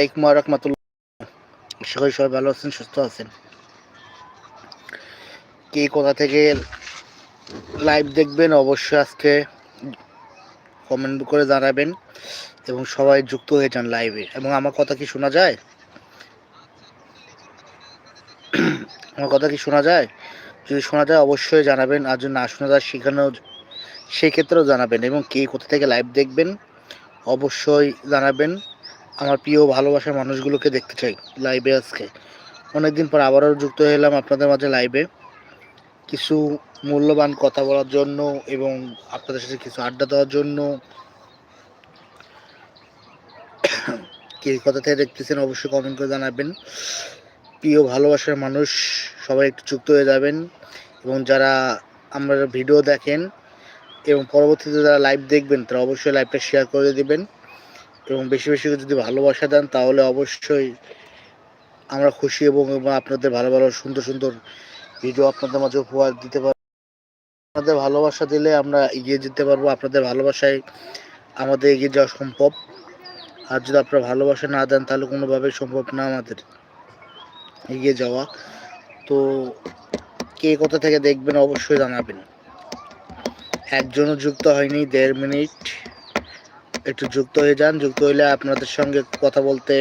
আলাইকুম রহমতুল্লাহ। করি সবাই ভালো আছেন, সুস্থ আছেন। কে কোথা থেকে লাইভ দেখবেন অবশ্যই আজকে কমেন্ট করে জানাবেন এবং সবাই যুক্ত হয়ে যান লাইভে এবং আমার কথা কি শোনা যায়? আমার কথা কি শোনা যায়? যদি শোনা যায় অবশ্যই জানাবেন, আর যদি না শোনা যায় সেখানেও সেই ক্ষেত্রেও জানাবেন। এবং কে কোথা থেকে লাইভ দেখবেন অবশ্যই জানাবেন। আমার প্রিয় ভালোবাসার মানুষগুলোকে দেখতে চাই লাইভে আজকে। অনেকদিন পর আবারও যুক্ত এলাম আপনাদের মাঝে লাইভে কিছু মূল্যবান কথা বলার জন্য এবং আপনাদের সাথে কিছু আড্ডা দেওয়ার জন্য কে কথা থেকে দেখতেছেন অবশ্যই কমেন্ট করে জানাবেন। প্রিয় ভালোবাসার মানুষ, সবাই একটু যুক্ত হয়ে যাবেন এবং যারা আমরা ভিডিও দেখেন এবং পরবর্তীতে যারা লাইভ দেখবেন, তারা অবশ্যই লাইভটা শেয়ার করে দিবেন। এবং বেশি বেশি যদি ভালোবাসা দেন, তাহলে অবশ্যই আমরা খুশি এবং এবং আপনাদের ভালো ভালো সুন্দর সুন্দর ভিডিও আপনাদের মাঝে উপহার দিতে পারব। আপনাদের ভালোবাসা দিলে আমরা এগিয়ে যেতে পারব। আপনাদের ভালোবাসায় আমাদের এগিয়ে যাওয়া সম্ভব। আর যদি আপনারা ভালোবাসা না দেন, তাহলে কোনোভাবেই সম্ভব না আমাদের এগিয়ে যাওয়া। তো কে কোথা থেকে দেখবেন, অবশ্যই জানাবেন। একজনও যুক্ত হয়নি, দেড় মিনিট। একটু যুক্ত হয়ে যান। যুক্ত হইলে আপনাদের সঙ্গে কথা বলতে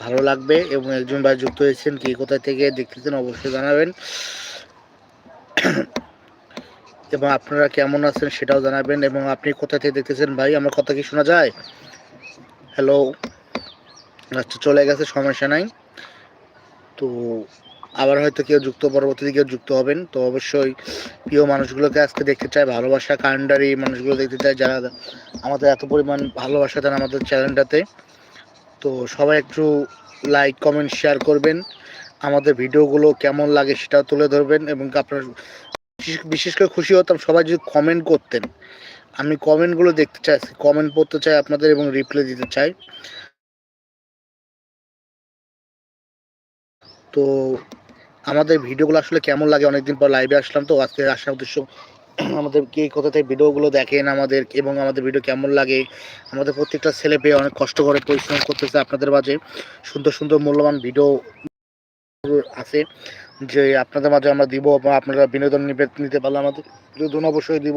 ভালো লাগবে এবং একজন ভাই যুক্ত হয়েছেন, কি কোথায় থেকে দেখতেছেন অবশ্যই জানাবেন। এবং আপনারা কেমন আছেন সেটাও জানাবেন এবং আপনি কোথা থেকে দেখতেছেন ভাই, আমার কথা কি শোনা যায়? হ্যালো আচ্ছা চলে গেছে, সমস্যা নাই। তো আবার হয়তো কেউ যুক্ত পরবর্তীতে কেউ যুক্ত হবেন, তো অবশ্যই প্রিয় মানুষগুলোকে আজকে দেখতে চাই, ভালোবাসা কান্ডারি মানুষগুলো দেখতে চাই যারা আমাদের এত পরিমাণ ভালোবাসা দেন আমাদের চ্যানেলটাতে। তো সবাই একটু লাইক কমেন্ট শেয়ার করবেন, আমাদের ভিডিওগুলো কেমন লাগে সেটাও তুলে ধরবেন এবং আপনার বিশেষ করে খুশি হতাম সবাই যদি কমেন্ট করতেন। আমি কমেন্টগুলো দেখতে চাই কমেন্ট পড়তে চাই আপনাদের এবং রিপ্লাই দিতে চাই। তো আমাদের ভিডিওগুলো আসলে কেমন লাগে? অনেকদিন পর লাইভে আসলাম তো, আজকে আসার উদ্দেশ্য আমাদের কে কোথা থেকে ভিডিওগুলো দেখেন আমাদের, এবং আমাদের ভিডিও কেমন লাগে? আমাদের প্রত্যেকটা ছেলে পেয়ে অনেক কষ্ট করে পরিশ্রম করতেছে আপনাদের মাঝে। সুন্দর সুন্দর মূল্যবান ভিডিও আছে যে আপনাদের মাঝে আমরা দিব, বা আপনারা বিনোদন নিতে পারলে আমাদের বিনোদন অবশ্যই দিব।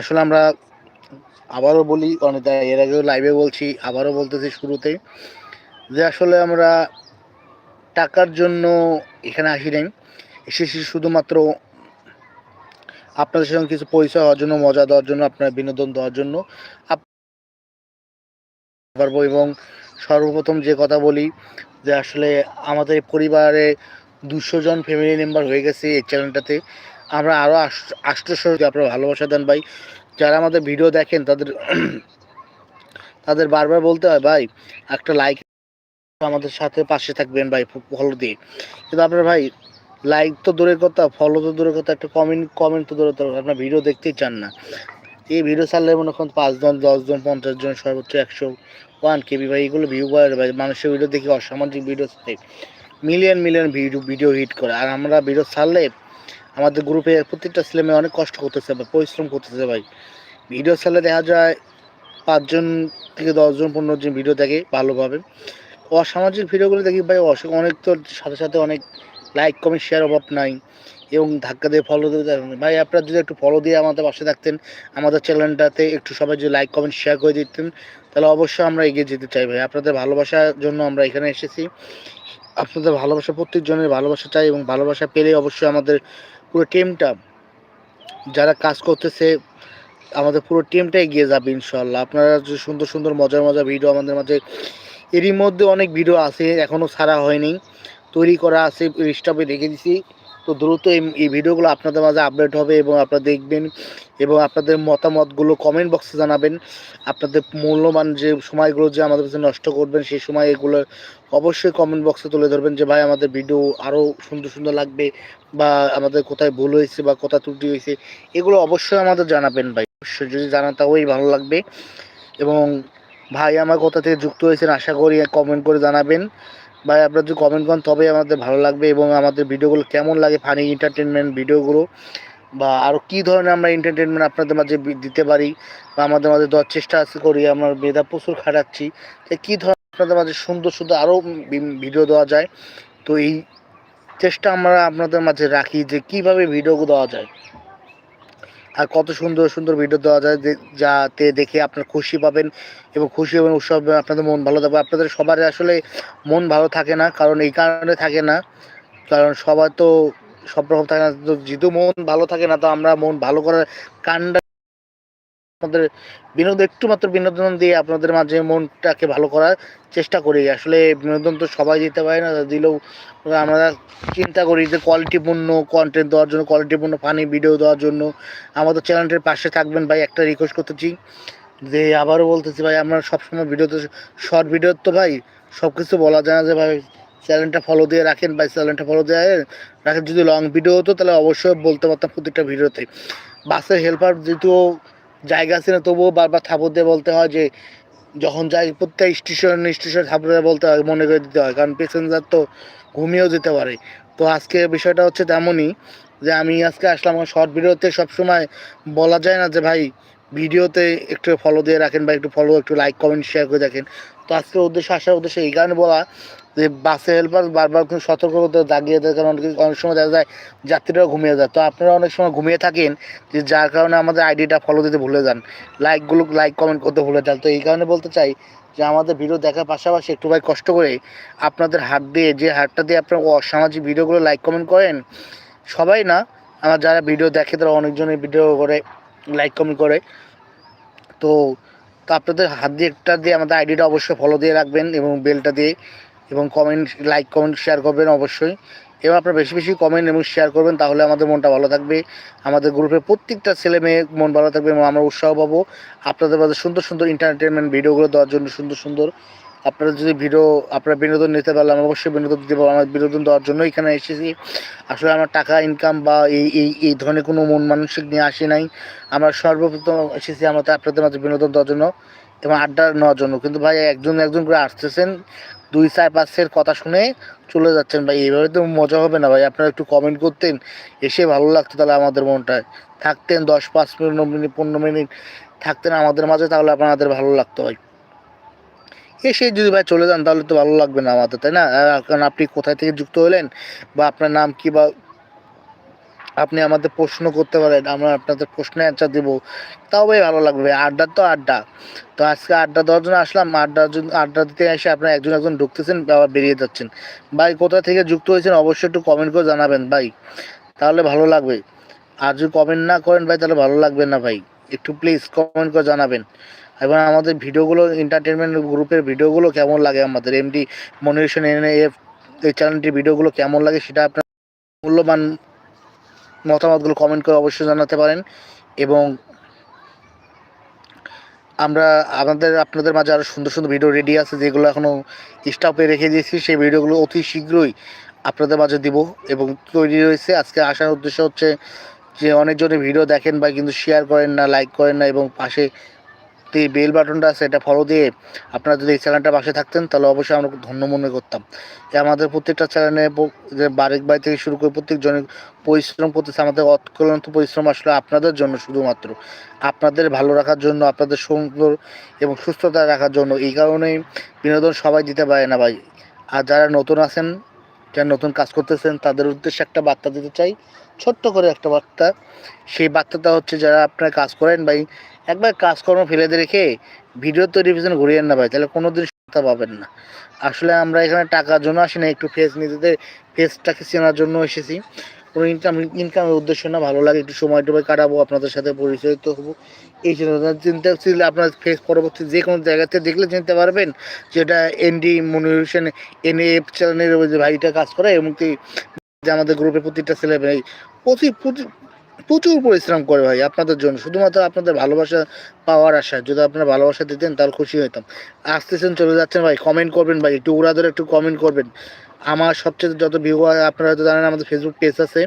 আসলে আমরা আবারও বলি, অনেক এর আগেও লাইভে বলছি, আবারও বলতেছি শুরুতে যে আসলে আমরা টাকার জন্য এখানে আসি নাই। এসেছি শুধুমাত্র আপনাদের সঙ্গে কিছু পরিচয় হওয়ার জন্য, মজা দেওয়ার জন্য, আপনার বিনোদন দেওয়ার জন্য পারব এবং সর্বপ্রথম যে কথা বলি যে আসলে আমাদের পরিবারে দুশো জন ফ্যামিলি মেম্বার হয়ে গেছে এই চ্যানেলটাতে আমরা আরও আষ্টশো আপনারা ভালোবাসা দেন ভাই। যারা আমাদের ভিডিও দেখেন তাদের তাদের বারবার বলতে হয়, ভাই, একটা লাইক আমাদের সাথে পাশে থাকবেন ভাই ফলো দিয়ে। কিন্তু আপনার ভাই লাইক তো দূরের কথা ফলো তো দূরের কথা, একটা কমেন্ট কমেন্ট তো দূরের কথা, আপনার ভিডিও দেখতেই চান না। এই ভিডিও ছাড়লে মনে করেন পাঁচজন দশজন পঞ্চাশ জন, সর্বোচ্চ একশো ওয়ান কেবি ভাই, এগুলো ভিউ করে ভাই। মানুষের ভিডিও দেখি অসামাজিক ভিডিও ছাড়ে। Million million video video hit করে। আর আমরা ভিডিও ছাড়লে আমাদের গ্রুপে প্রত্যেকটা ছেলে মেয়ে অনেক কষ্ট করতেছে ভাই পরিশ্রম করতেছে ভাই। ভিডিও ছাড়লে দেখা যায় পাঁচজন থেকে দশজন, পনেরো জন ভিডিও দেখে ভালোভাবে। অসামাজিক ভিডিওগুলো দেখি ভাই, অস- অনেক তো সাথে সাথে অনেক লাইক কমেন্ট শেয়ার অভাব নাই এবং ধাক্কা দিয়ে ফলো দিয়ে। ভাই, আপনারা যদি একটু ফলো দিয়ে আমাদের পাশে থাকতেন, আমাদের চ্যানেলটাতে একটু সবাই যদি লাইক কমেন্ট শেয়ার করে দিতেন, তাহলে অবশ্যই আমরা এগিয়ে যেতে চাই ভাই। আপনাদের ভালোবাসার জন্য আমরা এখানে এসেছি। আপনাদের ভালোবাসা, প্রত্যেকজনের ভালোবাসা চাই এবং ভালোবাসা পেলে অবশ্যই আমাদের পুরো টিমটা যারা কাজ করতেছে, আমাদের পুরো টিমটা এগিয়ে যাবে ইনশাল্লাহ আপনারা যে সুন্দর সুন্দর, মজার মজার ভিডিও আমাদের মাঝে এরই মধ্যে অনেক ভিডিও আছে এখনও ছাড়া হয়নি। তৈরি করা আছে স্টপে রেখে দিছি। তো দ্রুত এই ভিডিওগুলো আপনাদের মাঝে আপডেট হবে এবং আপনারা দেখবেন এবং আপনাদের মতামতগুলো কমেন্ট বক্সে জানাবেন। আপনাদের মূল্যবান যে সময়গুলো যে আমাদের কাছে নষ্ট করবেন, সেই সময় এগুলো অবশ্যই কমেন্ট বক্সে তুলে ধরবেন যে, ভাই, আমাদের ভিডিও আরও সুন্দর সুন্দর লাগবে বা আমাদের কোথায় ভুল হয়েছে বা কোথায় ত্রুটি হয়েছে। এগুলো অবশ্যই আমাদের জানাবেন ভাই। অবশ্যই যদি জানান তাহলেই ভালো লাগবে। এবং ভাই আমার কোথা থেকে যুক্ত হয়েছেন, আশা করি কমেন্ট করে জানাবেন। ভাই, আপনারা যদি কমেন্ট করেন, তবেই আমাদের ভালো লাগবে এবং আমাদের ভিডিওগুলো কেমন লাগে ফানি এন্টারটেনমেন্ট ভিডিওগুলো বা আরও কী ধরনের আমরা এন্টারটেনমেন্ট আপনাদের মাঝে দিতে পারি বা আমাদের মাঝে দেওয়ার চেষ্টা আছে করি, আমরা বেদা প্রচুর খাটাচ্ছি, যে কী ধরনের আপনাদের মাঝে সুন্দর সুন্দর আরও ভিডিও দেওয়া যায়। তো এই চেষ্টা আমরা আপনাদের মাঝে রাখি যে কীভাবে ভিডিও দেওয়া যায়। আর কত সুন্দর সুন্দর ভিডিও দেওয়া যায় যাতে দেখে আপনার খুশি পাবেন এবং খুশি এবং উৎসব আপনাদের মন ভালো থাকবে। আপনাদের সবার আসলে মন ভালো থাকে না, কারণ এই কারণে থাকে না। কারণ সবার তো সব রকম থাকে না যেহেতু মন ভালো থাকে না, তো আমরা মন ভালো করার কান্ডা আপনাদের বিনোদন একটু মাত্র বিনোদন দিয়ে আপনাদের মাঝে মনটাকে ভালো করার চেষ্টা করি। আসলে বিনোদন তো সবাই দিতে পারে না দিলেও আমরা চিন্তা করি যে কোয়ালিটিপূর্ণ কন্টেন্ট দেওয়ার জন্য কোয়ালিটিপূর্ণ ফানি ভিডিও দেওয়ার জন্য। আমাদের চ্যানেলটির পাশে থাকবেন ভাই, একটা রিকোয়েস্ট করতেছি যে আবারও বলতেছি ভাই, আমরা সবসময় ভিডিওতে শর্ট ভিডিও তো ভাই সব কিছু বলা যায় না যে ভাই চ্যানেলটা ফলো দিয়ে রাখেন ভাই চ্যানেলটা ফলো দিয়ে রাখেন। যদি লং ভিডিও হতো তাহলে অবশ্যই বলতে পারতাম প্রত্যেকটা ভিডিওতে বাসের হেল্পার যেহেতু জায়গা আছে না, তবুও বারবার থাপড় দিয়ে বলতে হয় যে, যখন যাই প্রত্যেক স্টেশন স্টেশন থাপড় দিয়ে বলতে হয়, মনে করে দিতে হয়, কারণ প্যাসেঞ্জার তো ঘুমিয়েও যেতে পারে। তো আজকে বিষয়টা হচ্ছে তেমনই যে, আমি আজকে আসলাম আমার শর্ট ভিডিওতে সবসময় বলা যায় না যে, ভাই ভিডিওতে একটু ফলো দিয়ে রাখেন বা একটু ফলো একটু লাইক কমেন্ট শেয়ার করে দেখেন। তো আজকের উদ্দেশ্য, আসার উদ্দেশ্য এই কারণে বলা যে বাসে হেল্পার বারবার খুব সতর্ক করতে দাগিয়ে দেয়, কারণ অনেক অনেক সময় দেখা যায় যাত্রীরাও ঘুমিয়ে যায়। তো আপনারা অনেক সময় ঘুমিয়ে থাকেন যে যার কারণে আমাদের আইডিটা ফলো দিতে ভুলে যান। লাইকগুলো লাইক কমেন্ট করতে ভুলে যান। তো এই কারণে বলতে চাই যে আমাদের ভিডিও দেখার পাশাপাশি একটু ভাই কষ্ট করে আপনাদের হাত দিয়ে, যে হাতটা দিয়ে আপনার অসামাজিক ভিডিওগুলো লাইক কমেন্ট করেন, সবাই না, আমার যারা ভিডিও দেখে তারা অনেকজনের ভিডিও করে লাইক কমেন্ট করে। তো তো আপনাদের হাত দিয়ে একটা দিয়ে আমাদের আইডিটা অবশ্যই ফলো দিয়ে রাখবেন এবং বেলটা দিয়ে এবং কমেন্ট লাইক কমেন্ট শেয়ার করবেন অবশ্যই। এবং আপনারা বেশি বেশি কমেন্ট এবং শেয়ার করবেন, তাহলে আমাদের মনটা ভালো থাকবে। আমাদের গ্রুপে প্রত্যেকটা ছেলে মেয়ে মন ভালো থাকবে এবং আমরা উৎসাহ পাবো। আপনাদের মাঝে সুন্দর সুন্দর এন্টারটেনমেন্ট ভিডিওগুলো দেওয়ার জন্য সুন্দর সুন্দর আপনারা যদি ভিডিও, আপনারা বিনোদন নিতে পারলে আমরা অবশ্যই বিনোদন দিতে পারব আমার বিনোদন দেওয়ার জন্য এখানে এসেছি। আসলে আমার টাকা ইনকাম বা এই এই এই ধরনের কোনো মন মানসিক নিয়ে আসি নাই। আমরা সর্বপ্রথম এসেছি আমরা তো আপনাদের মাঝে বিনোদন দেওয়ার জন্য এবং আড্ডা নেওয়ার জন্য। কিন্তু ভাই, একজন একজন করে আসতেছেন, দুই চার পাঁচের কথা শুনে চলে যাচ্ছেন ভাই। এইভাবে তো মজা হবে না ভাই। আপনারা একটু কমেন্ট করতেন, এসে ভালো লাগতো তাহলে আমাদের মনটায়। থাকতেন দশ, পাঁচ মিনিট, পনেরো মিনিট, থাকতেন আমাদের মাঝে তাহলে আপনাদের ভালো লাগতো ভাই। এসে যদি ভাই চলে যান, তাহলে তো ভালো লাগবে না আমাদের, তাই না? কারণ আপনি কোথায় থেকে যুক্ত হলেন বা আপনার নাম কি বা আপনি আমাদের প্রশ্ন করতে পারেন, আমরা আপনাদের প্রশ্নের অ্যান্সার দেবো। তাও ভাই ভালো লাগবে আড্ডা তো আড্ডা। তো আজকে আড্ডা দেওয়ার জন্য আসলাম জন্য আড্ডা দিতে এসে আপনারা একজন একজন ঢুকতেছেন, আবার বেরিয়ে যাচ্ছেন। ভাই কোথা থেকে যুক্ত হয়েছেন অবশ্যই একটু কমেন্ট করে জানাবেন ভাই, তাহলে ভালো লাগবে। আর যদি কমেন্ট না করেন ভাই, তাহলে ভালো লাগবে না ভাই। একটু প্লিজ কমেন্ট করে জানাবেন। এবং আমাদের ভিডিওগুলো এন্টারটেনমেন্ট গ্রুপের ভিডিওগুলো কেমন লাগে আমাদের? এমডি মনিরেশন এন এফ এই চ্যানেলটির ভিডিওগুলো কেমন লাগে সেটা আপনার মূল্যবান মতামতগুলো কমেন্ট করে অবশ্যই জানাতে পারেন এবং আমরা আমাদের, আপনাদের মাঝে আরও সুন্দর সুন্দর ভিডিও রেডি আছে যেগুলো এখনও স্টাফে রেখে দিয়েছি। সেই ভিডিওগুলো অতি শীঘ্রই আপনাদের মাঝে দিব এবং তৈরি রয়েছে আজকে আসার উদ্দেশ্য হচ্ছে যে অনেকজনে ভিডিও দেখেন বা কিন্তু শেয়ার করেন না লাইক করেন না এবং পাশে যে বেল বাটনটা আছে, এটা ফলো দিয়ে আপনারা যদি এই চ্যানেলটা পাশে থাকতেন, তাহলে অবশ্যই আমরা ধন্য মনে করতাম। যে আমাদের প্রত্যেকটা চ্যানেলে যে বারেক বাড়ি থেকে শুরু করে প্রত্যেকজনের পরিশ্রম করতেছে, আমাদের অক্লান্ত পরিশ্রম আসলে আপনাদের জন্য শুধুমাত্র। আপনাদের ভালো রাখার জন্য, আপনাদের সুন্দর এবং সুস্থতা রাখার জন্য। এই কারণেই বিনোদন সবাই দিতে পারে না ভাই। আর যারা নতুন আছেন, যারা নতুন কাজ করতেছেন, তাদের উদ্দেশ্যে একটা বার্তা দিতে চাই। ছোট্ট করে একটা বার্তা। সেই বার্তাটা হচ্ছে, যারা আপনারা কাজ করেন ভাই একবার কাজকর্ম ফেলে রেখে ভিডিও তৈরির পিছনে ঘুরিয়েন না ভাই তাহলে কোনো দিন সত্যতা পাবেন না। আসলে আমরা এখানে টাকার জন্য আসি না, একটু ফেস নিজেদের ফেসটাকে চেনার জন্য এসেছি। কোনো ইনকাম ইনকামের উদ্দেশ্য না, ভালো লাগে, একটু সময় টুময় কাটাবো, আপনাদের সাথে পরিচিত হব। এই চিন্তা ছিল, আপনার ফেস পরবর্তী যে কোনো জায়গাতে দেখলে চিনতে পারবেন যেটা এনডি মনিউশন এন এফ চ্যানেলের ভাইটা কাজ করে, এবং আমাদের গ্রুপে প্রতিটা ছেলে ভাই প্রচুর প্রচুর পরিশ্রম করে ভাই আপনাদের জন্য। শুধুমাত্র আপনাদের ভালোবাসা পাওয়ার আশায় যদি আপনারা ভালোবাসা দিতেন তাহলে খুশি হইতাম। আসতেছেন, চলে যাচ্ছেন ভাই কমেন্ট করবেন ভাই, একটু উড়া ধরে একটু কমেন্ট করবেন। আমার সবচেয়ে যত ভিউ আপনারা হয়তো জানেন আমাদের ফেসবুক পেজ আছে।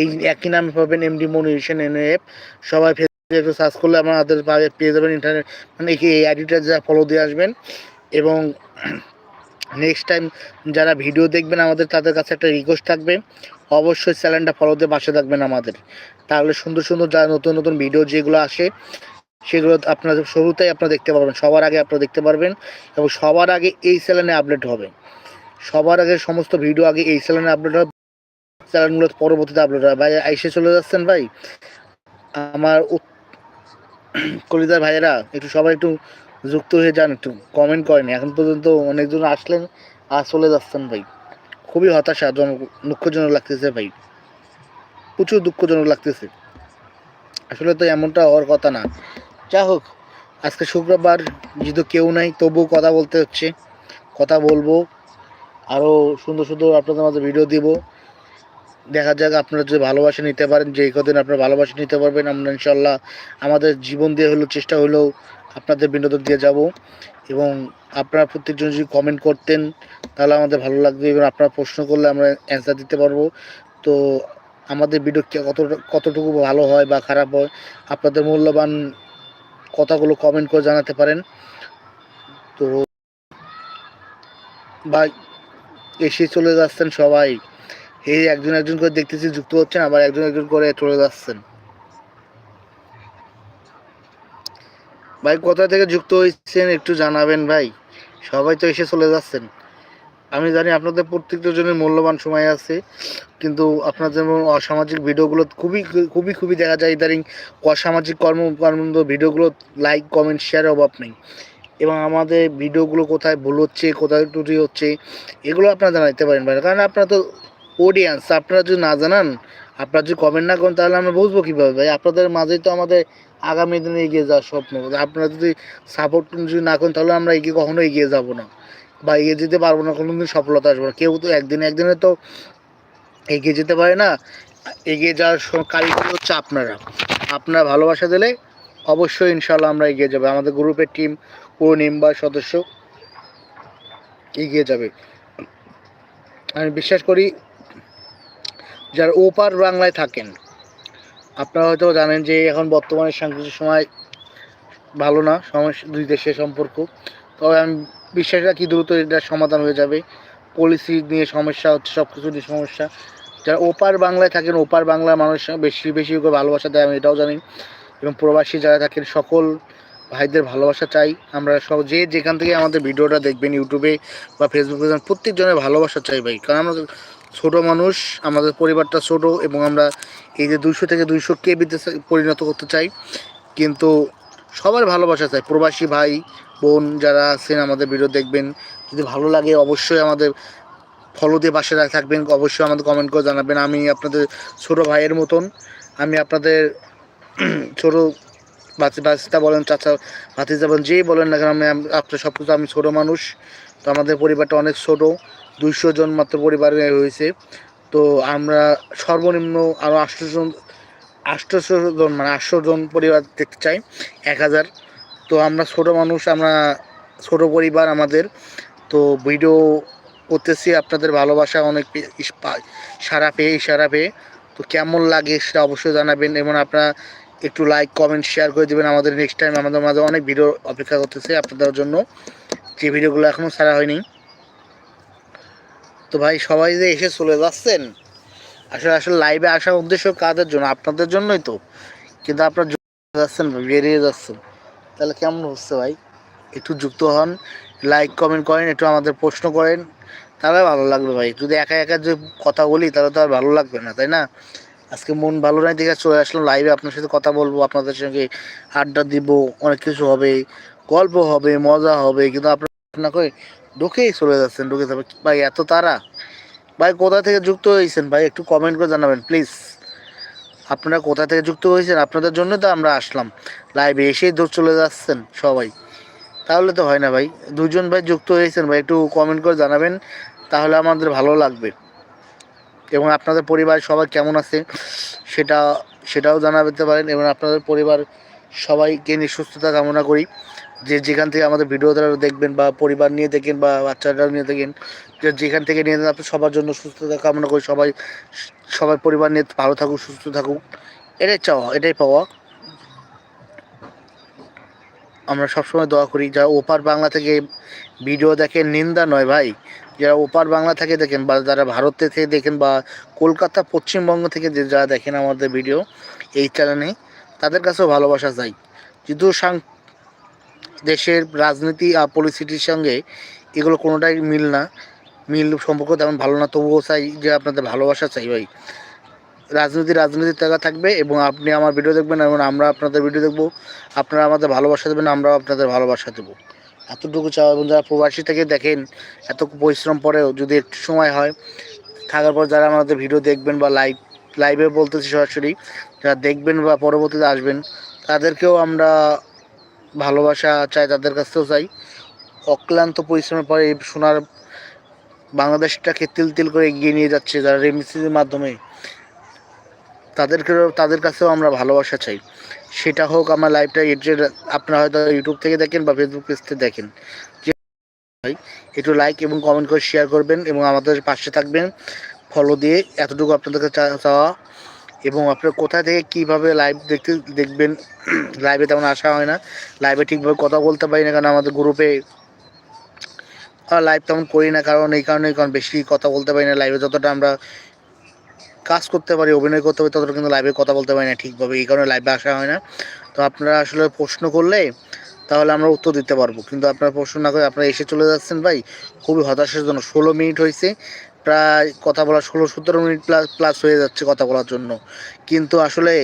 এই একই নামে পাবেন এম এমডি মনিউশন এন এফ সবাই ফেসবুকে একটু সার্চ করলে আমাদের পেয়ে যাবেন ইন্টারনেট মানে এই আইডিটা যা ফলো দিয়ে আসবেন। এবং নেক্সট টাইম যারা ভিডিও দেখবেন আমাদের, তাদের কাছে একটা রিকোয়েস্ট থাকবে। অবশ্যই চ্যানেলটা ফলো দিয়ে পাশে থাকবেন আমাদের। তাহলে সুন্দর সুন্দর যা নতুন নতুন ভিডিও যেগুলো আসে, সেগুলো আপনাদের শুরুতেই আপনারা দেখতে পারবেন। সবার আগে আপনারা দেখতে পারবেন এবং সবার আগে এই চ্যানেলে আপডেট হবে। সবার আগে সমস্ত ভিডিও আগে এই চ্যানেলে আপডেট হবে। চ্যানেলগুলো পরবর্তীতে আপলোড হবে। ভাই এসে চলে যাচ্ছেন ভাই? আমার কলিদার ভাইয়েরা, একটু সবাই একটু যুক্ত হয়ে যান, একটু কমেন্ট করেন। এখন পর্যন্ত অনেকজন আসলেন, আর চলে যাচ্ছেন ভাই। খুবই হতাশাজনক, দুঃখজনক লাগতেছে ভাই। প্রচুর দুঃখজনক লাগতেছে। আসলে তো এমনটা হওয়ার কথা না। যা হোক, আজকে শুক্রবার, যেহেতু কেউ নাই, তবুও কথা বলতে হচ্ছে। কথা বলব আরও সুন্দর সুন্দর আপনাদের মাঝে ভিডিও দিব। দেখা যাক আপনারা যদি ভালোবাসা নিতে পারেন, যে কদিন আপনারা ভালোবাসা নিতে পারবেন, আমরা ইনশাল্লাহ আমাদের জীবন দিয়ে হলেও, চেষ্টা হলেও আপনাদের বিনোদন দিয়ে যাব। এবং আপনারা প্রত্যেকজন যদি কমেন্ট করতেন, তাহলে আমাদের ভালো লাগবে এবং আপনারা প্রশ্ন করলে আমরা অ্যান্সার দিতে পারব। তো আমাদের ভিডিও কে- কতটা কতটুকু ভালো হয় বা খারাপ হয়, আপনাদের মূল্যবান কথাগুলো কমেন্ট করে জানাতে পারেন। তো বা এসে চলে যাচ্ছেন সবাই। এই একজন একজন করে দেখতেছি যুক্ত হচ্ছেন, আবার একজন একজন করে চলে যাচ্ছেন। ভাই, কোথা থেকে যুক্ত হয়েছেন একটু জানাবেন ভাই? সবাই তো এসে চলে যাচ্ছেন। আমি জানি আপনাদের প্রত্যেকটা জনের মূল্যবান সময় আছে, কিন্তু আপনাদের যেমন অসামাজিক ভিডিওগুলো খুবই খুবই খুবই দেখা যায় ইদারিং অসামাজিক কর্ম কর্ম ভিডিওগুলো লাইক কমেন্ট শেয়ারের অভাব নেই। এবং আমাদের ভিডিওগুলো কোথায় ভুল হচ্ছে, কোথায় ত্রুটি হচ্ছে, এগুলো আপনারা জানাতে পারেন ভাই। কারণ আপনারা তো অডিয়েন্স আপনারা যদি না জানান, আপনারা যদি কমেন্ট না করেন, তাহলে আমরা বুঝব কীভাবে ভাই? আপনাদের মাঝেই তো আমাদের আগামী দিনে এগিয়ে যাওয়ার স্বপ্ন আপনারা যদি সাপোর্ট যদি না করেন, তাহলে আমরা এগিয়ে কখনো এগিয়ে যাব না বা এগিয়ে যেতে পারব না কোনো দিন সফলতা আসবে না। কেউ তো একদিন একদিনে তো এগিয়ে যেতে পারে না। এগিয়ে যাওয়ার কারিগর হচ্ছে আপনারা। আপনারা ভালোবাসা দিলে অবশ্যই ইনশাল্লাহ আমরা এগিয়ে যাবে। আমাদের গ্রুপের টিম পুরো মেম্বার, সদস্য এগিয়ে যাবে। আমি বিশ্বাস করি, যারা ওপার বাংলায় থাকেন আপনারা হয়তো জানেন যে এখন বর্তমানে সাংস্কৃতিক সময় ভালো না সমস্যা দুই দেশের সম্পর্ক। তবে আমি বিশ্বাস রাখি দ্রুত এটা সমাধান হয়ে যাবে। পলিসি নিয়ে সমস্যা হচ্ছে সব কিছু নিয়ে সমস্যা। যারা ওপার বাংলায় থাকেন, ওপার বাংলার মানুষ বেশি বেশি করে ভালোবাসা দেয়, আমি এটাও জানি। এবং প্রবাসী যারা থাকেন, সকল ভাইদের ভালোবাসা চাই। আমরা সব যে যেখান থেকে আমাদের ভিডিওটা দেখবেন, ইউটিউবে বা ফেসবুকে প্রত্যেকজনের ভালোবাসা চাই ভাই। কারণ আমরা ছোট মানুষ, আমাদের পরিবারটা ছোট এবং আমরা এই যে দুইশো থেকে দুইশো কেবিতে পরিণত করতে চাই। কিন্তু সবার ভালোবাসা চাই। প্রবাসী ভাই, বোন যারা আছেন আমাদের ভিডিও দেখবেন, যদি ভালো লাগে অবশ্যই আমাদের ফলো দিয়ে রাখ- থাকবেন। অবশ্যই আমাদের কমেন্ট করে জানাবেন। আমি আপনাদের ছোট ভাইয়ের মতন, আমি আপনাদের ছোট বাচ্চা বাচ্চা বলেন, চাচা ভাতিজা বলেন, যেই বলেন না কেন, আমি আপনার সব কিছু আমি ছোটো মানুষ। তো আমাদের পরিবারটা অনেক ছোট। দুইশো জন মাত্র পরিবারে হয়েছে। তো আমরা সর্বনিম্ন আরও আটশো জন জন মানে আটশো জন পরিবার দেখতে চাই, এক হাজার। তো আমরা ছোট মানুষ, আমরা ছোট পরিবার আমাদের। তো ভিডিও করতেছি আপনাদের ভালোবাসা, অনেক সারা পেয়ে, ইশারা পেয়ে। তো কেমন লাগে সেটা অবশ্যই জানাবেন। এবং আপনারা একটু লাইক কমেন্ট শেয়ার করে দেবেন আমাদের নেক্সট টাইম আমাদের মাঝে অনেক ভিডিও অপেক্ষা করতেছে আপনাদের জন্য। যে ভিডিওগুলো এখনও ছাড়া হয়নি। তো ভাই, সবাই যে এসে চলে যাচ্ছেন, আসলে আসলে লাইভে আসার উদ্দেশ্য কাদের জন্য? আপনাদের জন্যই তো। কিন্তু আপনারা যাচ্ছেন, বেরিয়ে যাচ্ছেন। তাহলে কেমন হচ্ছে ভাই? একটু যুক্ত হন লাইক কমেন্ট করেন, একটু আমাদের প্রশ্ন করেন। তাহলে ভালো লাগবে ভাই। যদি একা একা যে কথা বলি, তাহলে তো আর ভালো লাগবে না, তাই না? আজকে মন ভালো নাই দেখে চলে আসলাম লাইভে আপনার সাথে কথা বলব, আপনাদের সঙ্গে আড্ডা দিব, অনেক কিছু হবে, গল্প হবে, মজা হবে। কিন্তু আপনার করে ঢুকেই চলে যাচ্ছেন, ঢুকে যাবে। ভাই, এত তারা ভাই, কোথা থেকে যুক্ত হয়েছেন? ভাই, একটু কমেন্ট করে জানাবেন প্লিজ আপনারা কোথা থেকে যুক্ত হয়েছেন? আপনাদের জন্য তো আমরা আসলাম। লাইভে এসেই দূর চলে যাচ্ছেন সবাই। তাহলে তো হয় না ভাই। দুজন ভাই যুক্ত হয়েছেন, ভাই, একটু কমেন্ট করে জানাবেন। তাহলে আমাদের ভালো লাগবে। এবং আপনাদের পরিবার সবাই কেমন আছে, সেটা, সেটাও জানাতে পারেন। এবং আপনাদের পরিবার সবাইকে নিয়ে সুস্থতা কামনা করি। যে যেখান থেকে আমাদের ভিডিও দ্বারা দেখবেন বা পরিবার নিয়ে দেখেন বা বাচ্চারা নিয়ে দেখেন, যে যেখান থেকে নিয়ে আপনি সবার জন্য সুস্থতা কামনা করি, সবাই সবাই পরিবার নিয়ে ভালো থাকুক, সুস্থ থাকুক। এটাই চাওয়া, এটাই পাওয়া। আমরা সবসময় দোয়া করি, যারা ওপার বাংলা থেকে ভিডিও দেখেন নিন্দা নয় ভাই। যারা ওপার বাংলা থেকে দেখেন বা যারা ভারত থেকে দেখেন বা কলকাতা, পশ্চিমবঙ্গ থেকে যে যারা দেখেন আমাদের ভিডিও, এই চ্যানেলে তাদের কাছেও ভালোবাসা চাই। যদিও সাং- দেশের রাজনীতি আর পরিস্থিতির সঙ্গে এগুলো কোনোটাই মিল না। মিল সম্পর্ক তেমন ভালো না, তবুও চাই যে আপনাদের ভালোবাসা চাই ভাই। রাজনীতি রাজনীতির জায়গা থাকবে এবং আপনি আমার ভিডিও দেখবেন এবং আমরা আপনাদের ভিডিও দেখব। আপনারা আমাদের ভালোবাসা দেবেন, আমরাও আপনাদের ভালোবাসা দেবো। এতটুকু চাওয়া এবং যারা প্রবাসী থেকে দেখেন, এত পরিশ্রম পরেও যদি একটু সময় হয়, থাকার পর যারা আমাদের ভিডিও দেখবেন বা লাইভ লাইভে বলতেছি সরাসরি, যারা দেখবেন বা পরবর্তীতে আসবেন, তাদেরকেও আমরা ভালোবাসা চাই তাদের কাছ থেকেও চাই। অক্লান্ত পরিশ্রমের পরে এই সোনার বাংলাদেশটাকে তিল তিল করে এগিয়ে নিয়ে যাচ্ছে যারা রেমিসির মাধ্যমে। তাদেরকেও, তাদের কাছেও আমরা ভালোবাসা চাই। সেটা হোক আমার লাইভটা এডিটেড আপনারা হয়তো ইউটিউব থেকে দেখেন বা ফেসবুক পেজ থেকে দেখেন। যে একটু লাইক এবং কমেন্ট করে শেয়ার করবেন এবং আমাদের পাশে থাকবেন। ফলো দিয়ে এতটুকু আপনাদেরকে চা- চাওয়া এবং আপনারা কোথা থেকে কীভাবে লাইভ দেখতে, দেখবেন লাইভে তেমন আসা হয় না। লাইভে ঠিকভাবে কথা বলতে পারি না, কারণ আমাদের গ্রুপে লাইভ তেমন করি না, কারণ এই কারণে কারণ বেশি কথা বলতে পারি না। লাইভে যতটা আমরা কাজ করতে পারি, অভিনয় করতে পারি, ততটা কিন্তু লাইভে কথা বলতে পারি না ঠিকভাবে। এই কারণে লাইভে আসা হয় না। তো আপনারা আসলে প্রশ্ন করলে তাহলে আমরা উত্তর দিতে পারব। কিন্তু আপনারা প্রশ্ন না করে আপনারা এসে চলে যাচ্ছেন ভাই, খুবই হতাশার জন্য ষোলো মিনিট হয়েছে প্রায় কথা বলা ষোলো সতেরো মিনিট প্লাস প্লাস হয়ে যাচ্ছে কথা বলার জন্য। কিন্তু আসলে,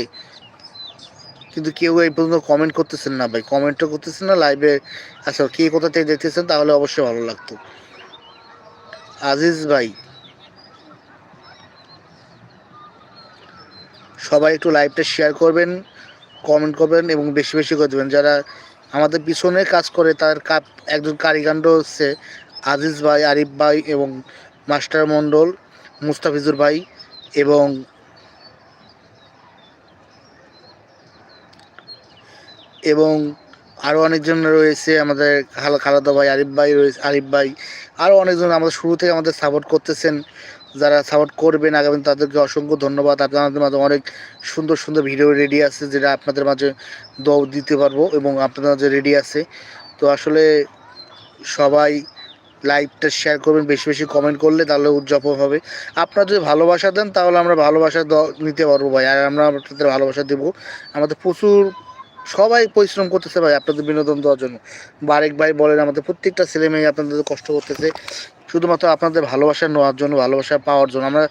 কিন্তু কেউ এই পর্যন্ত কমেন্ট করতেছেন না ভাই। কমেন্টও করতেছেন না লাইভে আচ্ছা কে কোথা থেকে দেখতেছেন তাহলে অবশ্যই ভালো লাগতো। আজিজ ভাই, সবাই একটু লাইভটা শেয়ার করবেন কমেন্ট করবেন এবং বেশি বেশি করে দেবেন। যারা আমাদের পিছনে কাজ করে, তার কাপ, একজন কারিগণ্ড হচ্ছে আজিজ ভাই, আরিফ ভাই এবং মাস্টার মণ্ডল, মুস্তাফিজুর ভাই এবং এবং আরও অনেকজন রয়েছে আমাদের খালা খালাদা ভাই, আরিফ ভাই রয়েছে আরিফ ভাই। আরও অনেকজন আমাদের শুরু থেকে আমাদের সাপোর্ট করতেছেন। যারা সাপোর্ট করবেন আগামী তাদেরকে অসংখ্য ধন্যবাদ। আপনাদের মাঝে অনেক সুন্দর সুন্দর ভিডিও রেডি আছে যেটা আপনাদের মাঝে দ দিতে পারব এবং আপনাদের মাঝে রেডি আছে। তো আসলে সবাই লাইভটা শেয়ার করবেন, বেশি বেশি কমেন্ট করলে তাহলে উদযাপন হবে। আপনারা যদি ভালোবাসা দেন, তাহলে আমরা ভালোবাসা নিতে পারব ভাই। আর আমরা আপনাদের ভালোবাসা দেবো। আমাদের প্রচুর, সবাই পরিশ্রম করতেছে ভাই আপনাদের বিনোদন দেওয়ার জন্য। বারেক ভাই বলেন, আমাদের প্রত্যেকটা ছেলে মেয়ে আপনাদের কষ্ট করতেছে। শুধুমাত্র আপনাদের ভালোবাসা নেওয়ার জন্য, ভালোবাসা পাওয়ার জন্য। আমরা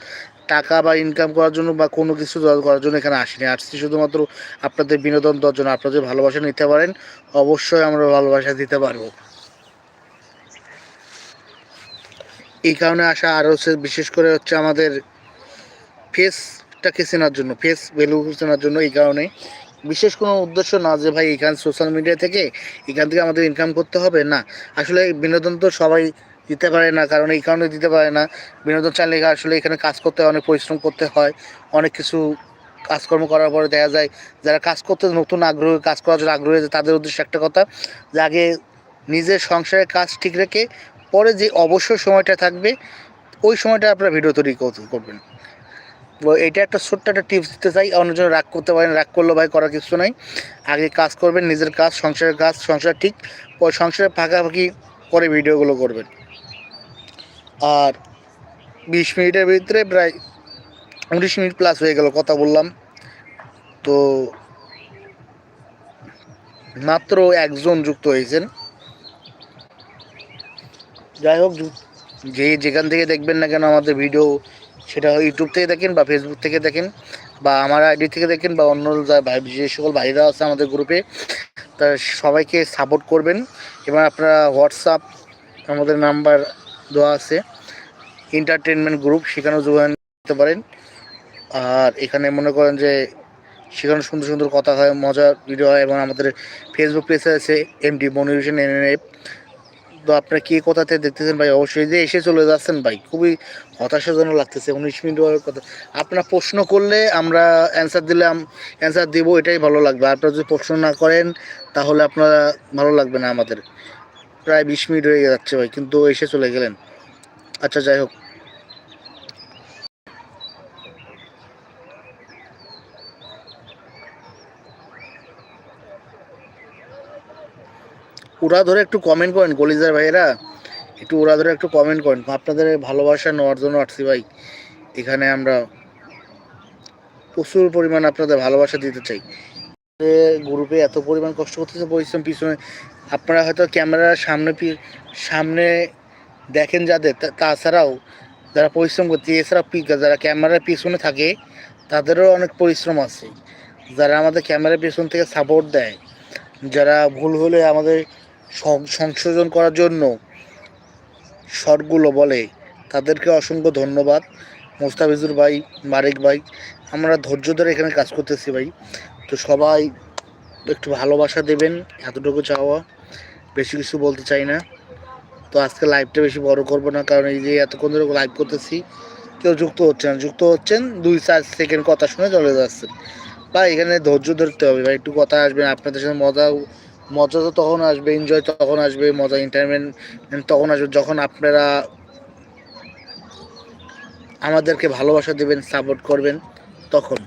টাকা বা ইনকাম করার জন্য বা কোনো কিছু করার জন্য এখানে আসিনি। আসছি শুধুমাত্র আপনাদের বিনোদন দেওয়ার জন্য। আপনারা যদি ভালোবাসা নিতে পারেন, অবশ্যই আমরা ভালোবাসা দিতে পারব। এই কারণে আসা আর হচ্ছে বিশেষ করে হচ্ছে আমাদের ফেসটাকে চেনার জন্য ফেস ভ্যালু চেনার জন্য এই কারণে। বিশেষ কোনো উদ্দেশ্য না যে ভাই এখান সোশ্যাল মিডিয়া থেকে এখান থেকে আমাদের ইনকাম করতে হবে, না। আসলে বিনোদন তো সবাই দিতে পারে না, কারণ এই কারণে দিতে পারে না। বিনোদন চাইলে আসলে এখানে কাজ করতে হয় অনেক পরিশ্রম করতে হয়। অনেক কিছু কাজকর্ম করার পরে দেখা যায়, যারা কাজ করতে নতুন আগ্রহ, কাজ করার জন্য আগ্রহী তাদের উদ্দেশ্যে একটা কথা যে আগে নিজের সংসারের কাজ ঠিক রেখে পরে যে অবসর সময়টা থাকবে, ওই সময়টা আপনারা ভিডিও তৈরি করবেন। এটা একটা ছোট্ট একটা টিপস দিতে চাই, অন্যজন রাগ করতে পারেন রাগ করল ভাই করার কিছু নাই। আগে কাজ করবেন, নিজের কাজ, সংসারের কাজ, সংসার ঠিক সংসারের ফাঁকাফাঁকি পরে ভিডিওগুলো করবেন। আর বিশ মিনিটের ভিতরে প্রায় উনিশ মিনিট প্লাস হয়ে গেল কথা বললাম। তো মাত্র একজন যুক্ত হয়েছেন। যাই হোক, যু- যেখান থেকে দেখবেন না কেন আমাদের ভিডিও সেটা ইউটিউব থেকে দেখেন বা ফেসবুক থেকে দেখেন বা আমার আইডি থেকে দেখেন বা অন্য ভাই, যে সকল ভাইরা আছে আমাদের গ্রুপে তা সবাইকে সাপোর্ট করবেন। এবং আপনারা হোয়াটসঅ্যাপ আমাদের নাম্বার দেওয়া আছে। এন্টারটেনমেন্ট গ্রুপ সেখানেও যোগাযোগ করতে পারেন। আর এখানে মনে করেন যে, সেখানে সুন্দর সুন্দর কথা হয়, মজার ভিডিও হয় এবং আমাদের ফেসবুক পেজে আছে M D MD N NF তো আপনারা কে কোথাতে দেখতেছেন ভাই? অবশ্যই যে এসে চলে যাচ্ছেন ভাই। খুবই হতাশাজনক লাগতেছে, উনিশ মিনিট হওয়ার কথা। আপনারা প্রশ্ন করলে আমরা অ্যান্সার দিলাম অ্যান্সার দেবো, এটাই ভালো লাগবে। আপনারা যদি প্রশ্ন না করেন, তাহলে আপনারা ভালো লাগবে না আমাদের। প্রায় বিশ মিনিট হয়ে যাচ্ছে ভাই, কিন্তু এসে চলে গেলেন। আচ্ছা যাই হোক। ওরা ধরে একটু কমেন্ট করেন, কলিজার ভাইয়েরা। একটু ওরা ধরে একটু কমেন্ট করেন। আপনাদের ভালোবাসা নেওয়ার জন্য আসছি ভাই, এখানে আমরা প্রচুর পরিমাণ আপনাদের ভালোবাসা দিতে চাই। গ্রুপে এত পরিমাণ কষ্ট করতেছে, পরিশ্রম, পিছনে আপনারা হয়তো ক্যামেরার সামনে সামনে দেখেন যাদের তাছাড়াও যারা পরিশ্রম করছে, এছাড়া পি- যারা ক্যামেরার পিছনে থাকে, তাদেরও অনেক পরিশ্রম আছে। যারা আমাদের ক্যামেরার পিছন থেকে সাপোর্ট দেয়, যারা ভুল হলে আমাদের সংশোধন করার জন্য শর্টগুলো বলে। তাদেরকে অসংখ্য ধন্যবাদ। মোস্তাফিজুর ভাই, মারিক ভাই, আমরা ধৈর্য ধরে এখানে কাজ করতেছি ভাই। তো সবাই একটু ভালোবাসা দেবেন, এতটুকু চাওয়া। বেশি কিছু বলতে চাই না। তো আজকে লাইভটা বেশি বড় করব না, কারণ এই যে এতক্ষণ ধরে লাইভ করতেছি, কেউ যুক্ত হচ্ছে না। যুক্ত হচ্ছেন, দুই চার সেকেন্ড কথা শুনে চলে যাচ্ছেন। বা এখানে ধৈর্য ধরতে হবে ভাই, একটু কথা আসবেন, আপনাদের সাথে মজা মজা তো তখন আসবে এনজয় তখন আসবে, মজা এন্টারটেনমেন্ট তখন আসবে। যখন আপনারা আমাদেরকে ভালোবাসা দেবেন সাপোর্ট করবেন, তখন।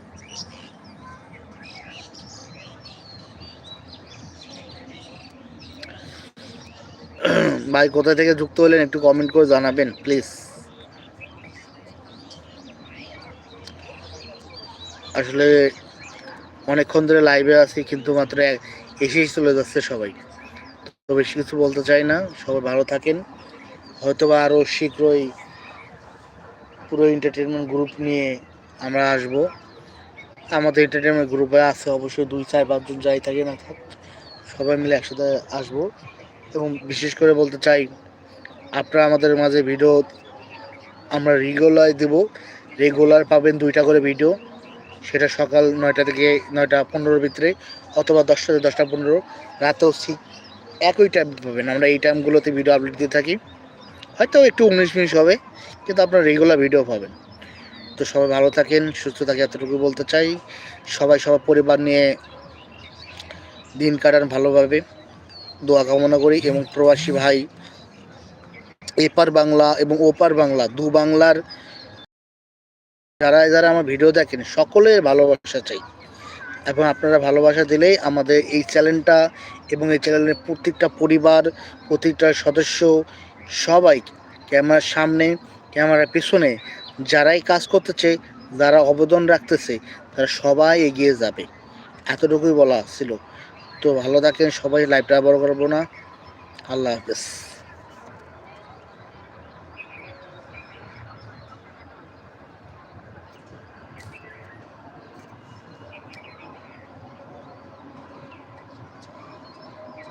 ভাই কোথা থেকে যুক্ত হলেন একটু কমেন্ট করে জানাবেন প্লিজ আসলে অনেকক্ষণ ধরে লাইভে আছি, কিন্তু মাত্র এসেই চলে যাচ্ছে সবাই। তো বেশি কিছু বলতে চাই না, সবাই ভালো থাকেন। হয়তো বা আরও শীঘ্রই পুরো এন্টারটেনমেন্ট গ্রুপ নিয়ে আমরা আসব। আমাদের এন্টারটেনমেন্ট গ্রুপে আছে অবশ্যই দুই, চার পাঁচজন যাই থাকে না থাক সবাই মিলে একসাথে আসব। এবং বিশেষ করে বলতে চাই, আপনারা আমাদের মাঝে ভিডিও আমরা রেগুলার দেব। রেগুলার পাবেন দুইটা করে ভিডিও সেটা সকাল নয়টা থেকে নয়টা পনেরোর ভিতরে। অথবা দশটা দশটা পনেরো, রাতেও ঠিক একই টাইম পাবেন। আমরা এই টাইমগুলোতে ভিডিও আপলোড দিয়ে থাকি। হয়তো একটু উনিশ মিনিট হবে, কিন্তু আপনারা রেগুলার ভিডিও পাবেন। তো সবাই ভালো থাকেন, সুস্থ থাকে এতটুকু বলতে চাই। সবাই, সবার পরিবার নিয়ে দিন কাটান ভালোভাবে। দোয়া কামনা করি এবং প্রবাসী ভাই, এপার বাংলা এবং ওপার বাংলা, দু বাংলার যারা যারা আমার ভিডিও দেখেন, সকলের ভালোবাসা চাই। এবং আপনারা ভালোবাসা দিলেই আমাদের এই চ্যানেলটা এবং এই চ্যানেলের প্রত্যেকটা পরিবার, প্রত্যেকটা সদস্য, সবাই ক্যামেরার সামনে, ক্যামেরার পিছনে যারাই কাজ করতেছে, যারা অবদান রাখতেছে, তারা সবাই এগিয়ে যাবে। এতটুকুই বলা ছিল। তো ভালো থাকেন সবাই, লাইভটা বড় করব না। আল্লাহ হাফেজ।